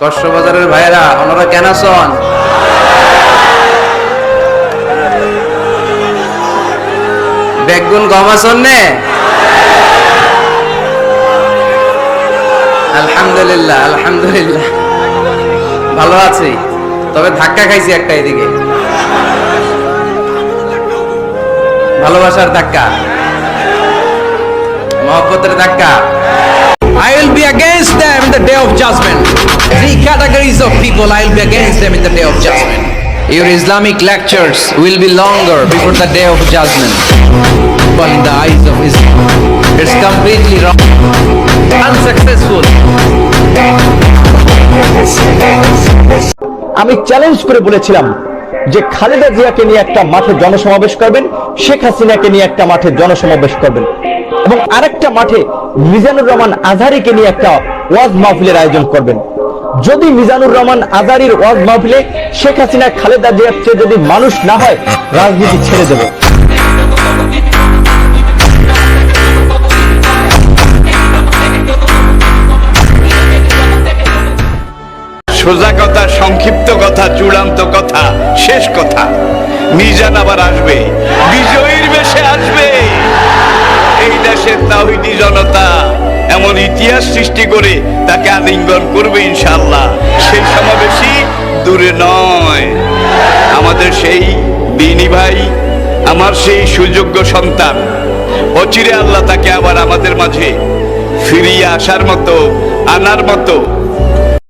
কষ্টবাজারের ভাইরা ওনারা কেন আছেন বেগুন গম আছেন নে? আলহামদুলিল্লাহ আলহামদুলিল্লাহ। ভালো আছি। তবে ধাক্কা খাইছি একটা এদিকে। ভালোবাসার ধাক্কা। মহব্বতের ধাক্কা। Be against them. in the day of judgment. Three categories of people I will be against them in the day of judgment. Your Islamic lectures will be longer before the day of judgment. But in the eyes of Islam, it's completely wrong. Unsuccessful. আমি challenge করে বলেছিলাম যে খালেদা জিয়াকে নিয়ে একটা মাঠে জনসমাবেশ করবেন শেখ হাসিনাকে নিয়ে একটা মাঠে জনসমাবেশ করবেন এবং আরেকটা মাঠে মিজানুর রহমান আজহারিকে নিয়ে একটা ওয়াজ মাহফিলের আয়োজন করবেন। যদি মিজানুর রহমান আজহারির ওয়াজ মাহফিলে শেখ হাসিনা, খালেদা জিয়ার চেয়ে যদি মানুষ না হয়, রাজনীতি ছেড়ে দেবে। সোজা কথা, সংক্ষিপ্ত কথা, চূড়ান্ত কথা, শেষ কথা। মিজান আবার আসবে। বিজয়ীর তাহিদি জনতা এমন ইতিহাস সৃষ্টি করে তাকে আলিঙ্গন করবে ইনশাল্লাহ সেই সমাবেশই দূরে নয়। আমাদের সেই দিনী ভাই, আমার সেই সুযোগ্য সন্তান। অচিরে আল্লাহ তাকে আবার আমাদের মাঝে ফিরিয়ে আসার মতো, আনার মতো